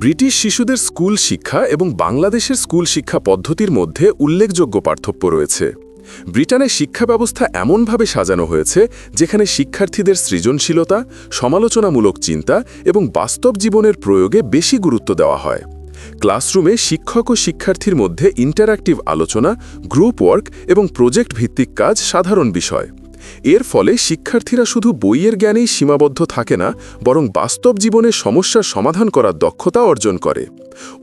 British শিশুদের school শিক্ষা এবং বাংলাদেশের স্কুল শিক্ষা পদ্ধতির মধ্যে উল্লেখযোগ্য পার্থক্য রয়েছে। ব্রিটেনের শিক্ষা ব্যবস্থা এমনভাবে সাজানো হয়েছে, যেখানে শিক্ষার্থীদের সৃজনশীলতা, সমালোচনামূলক চিন্তা এবং বাস্তব জীবনের প্রয়োগে বেশি গুরুত্ব দেওয়া হয়। ক্লাসরুমে শিক্ষক ও শিক্ষার্থীর মধ্যে ইন্টারঅ্যাক্টিভ আলোচনা গ্রুপ ওয়ার্ক এবং প্রজেক্ট ভিত্তিক কাজ সাধারণ বিষয়। এর ফলে শিক্ষার্থীরা শুধু বইয়ের জ্ঞানেই সীমাবদ্ধ থাকে না, বরং বাস্তব জীবনে সমস্যার সমাধান করার দক্ষতা অর্জন করে।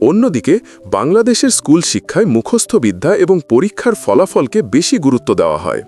অন্যদিকে, বাংলাদেশের স্কুল শিক্ষায় মুখস্থ বিদ্যা এবং পরীক্ষার ফলাফলকে বেশি গুরুত্ব দেওয়া হয়।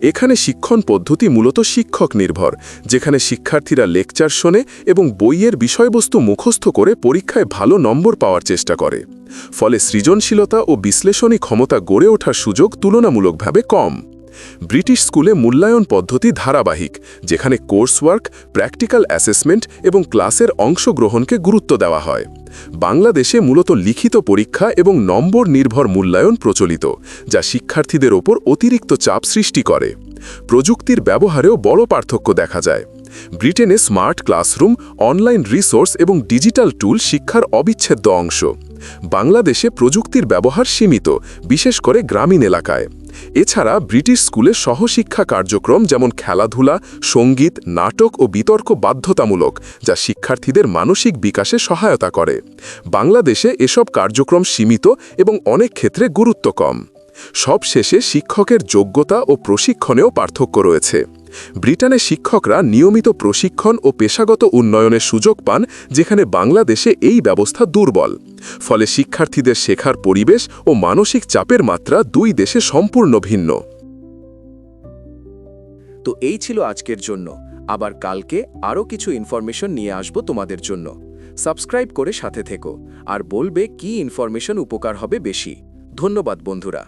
এখানে শিক্ষণ পদ্ধতি মূলত শিক্ষক নির্ভর, যেখানে শিক্ষার্থীরা লেকচার শোনে এবং বইয়ের বিষয়বস্তু মুখস্থ করে পরীক্ষায় ভালো নম্বর পাওয়ার চেষ্টা করে। ফলে সৃজনশীলতা ও বিশ্লেষণী ক্ষমতা গড়ে ওঠার সুযোগ তুলনামূলকভাবে কম। ব্রিটিশ স্কুলে মূল্যায়ন পদ্ধতি ধারাবাহিক, যেখানে কোর্স ওয়ার্ক প্র্যাকটিক্যাল অ্যাসেসমেন্ট এবং ক্লাসের অংশগ্রহণকে গুরুত্ব দেওয়া হয়। বাংলাদেশে মূলত লিখিত পরীক্ষা এবং নম্বর নির্ভর মূল্যায়ন প্রচলিত, যা শিক্ষার্থীদের ওপর অতিরিক্ত চাপ সৃষ্টি করে। প্রযুক্তির ব্যবহারেও বড় পার্থক্য দেখা যায়। ব্রিটেনে স্মার্ট ক্লাসরুম, অনলাইন রিসোর্স এবং ডিজিটাল টুল শিক্ষার অবিচ্ছেদ্য অংশ। বাংলাদেশে প্রযুক্তির ব্যবহার সীমিত, বিশেষ করে গ্রামীণ এলাকায়। এছাড়া ব্রিটিশ স্কুলে সহশিক্ষা কার্যক্রম যেমন খেলাধুলা, সংগীত, নাটক ও বিতর্ক বাধ্যতামূলক, যা শিক্ষার্থীদের মানসিক বিকাশে সহায়তা করে। বাংলাদেশে এসব কার্যক্রম সীমিত এবং অনেক ক্ষেত্রে গুরুত্ব কম। সব শেষে শিক্ষকের যোগ্যতা ও প্রশিক্ষণেও পার্থক্য রয়েছে। ব্রিটেনে শিক্ষকরা নিয়মিত প্রশিক্ষণ ও পেশাগত উন্নয়নের সুযোগ পান, যেখানে বাংলাদেশে এই ব্যবস্থা দুর্বল। ফলে শিক্ষার্থীদের শেখার পরিবেশ ও মানসিক চাপের মাত্রা দুই দেশে সম্পূর্ণ ভিন্ন। তো এই ছিল আজকের জন্য। আবার কালকে আরও কিছু ইনফরমেশন নিয়ে আসব তোমাদের জন্য। সাবস্ক্রাইব করে সাথে থেকো। আর বলবে কি ইনফরমেশন উপকার হবে বেশি। ধন্যবাদ বন্ধুরা।